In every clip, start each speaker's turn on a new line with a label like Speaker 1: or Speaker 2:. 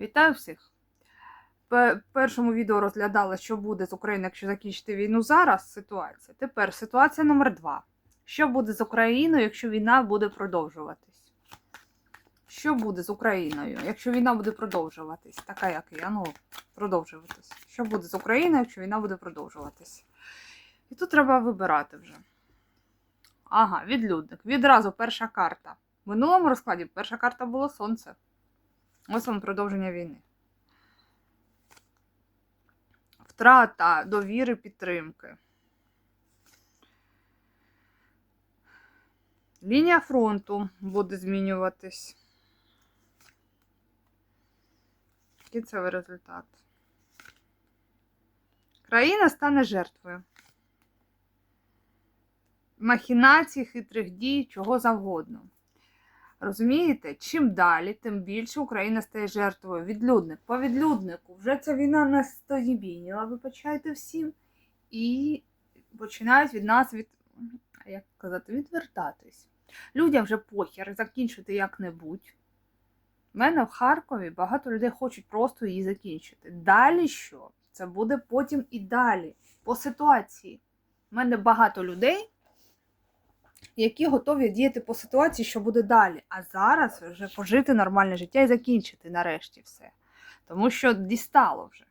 Speaker 1: Вітаю всіх! В першому відео розглядала, що буде з Україною, якщо закінчити війну зараз. Ситуація. Тепер ситуація номер два. Що буде з Україною, якщо війна буде продовжуватись? Що буде з Україною, якщо війна буде продовжуватись? Така як я, ну, продовжуватись. Що буде з Україною, якщо війна буде продовжуватись? І тут треба вибирати вже. Ага, відлюдник. Відразу перша карта. В минулому розкладі перша карта була сонце. Ось вам продовження війни. Втрата довіри підтримки. Лінія фронту буде змінюватись. Кінцевий результат. Країна стане жертвою. Махінацій, хитрих дій, чого завгодно. Розумієте, чим далі, тим більше Україна стає жертвою. Відлюдник. По відлюднику вже ця війна не стоїбініла, вибачайте всім. І починають від нас від, як казати, відвертатись. Людям вже похер закінчити як-небудь. У мене в Харкові багато людей хочуть просто її закінчити. Далі що? Це буде потім і далі. По ситуації. У мене багато людей які готові діяти по ситуації, що буде далі. А зараз вже пожити нормальне життя і закінчити нарешті все. Тому що дістало вже.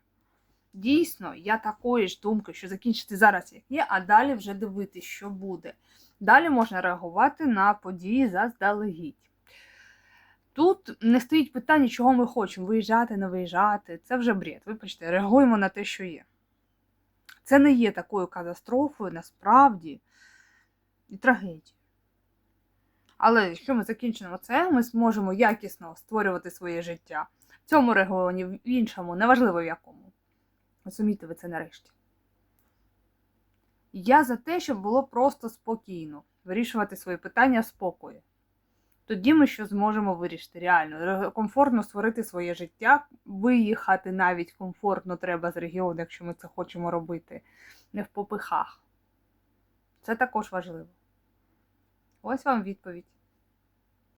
Speaker 1: Дійсно, я такої ж думки, що закінчити зараз як є, а далі вже дивитися, що буде. Далі можна реагувати на події заздалегідь. Тут не стоїть питання, чого ми хочемо: виїжджати, не виїжджати. Це вже бред. Вибачте, реагуємо на те, що є. Це не є такою катастрофою, насправді і трагедію. Але якщо ми закінчимо це, ми зможемо якісно створювати своє життя в цьому регіоні, в іншому, неважливо в якому. Розумієте ви це нарешті. Я за те, щоб було просто спокійно вирішувати свої питання в спокої. Тоді ми що зможемо вирішити реально, комфортно створити своє життя, виїхати навіть комфортно треба з регіону, якщо ми це хочемо робити, не в попихах. Це також важливо. Ось вам відповідь.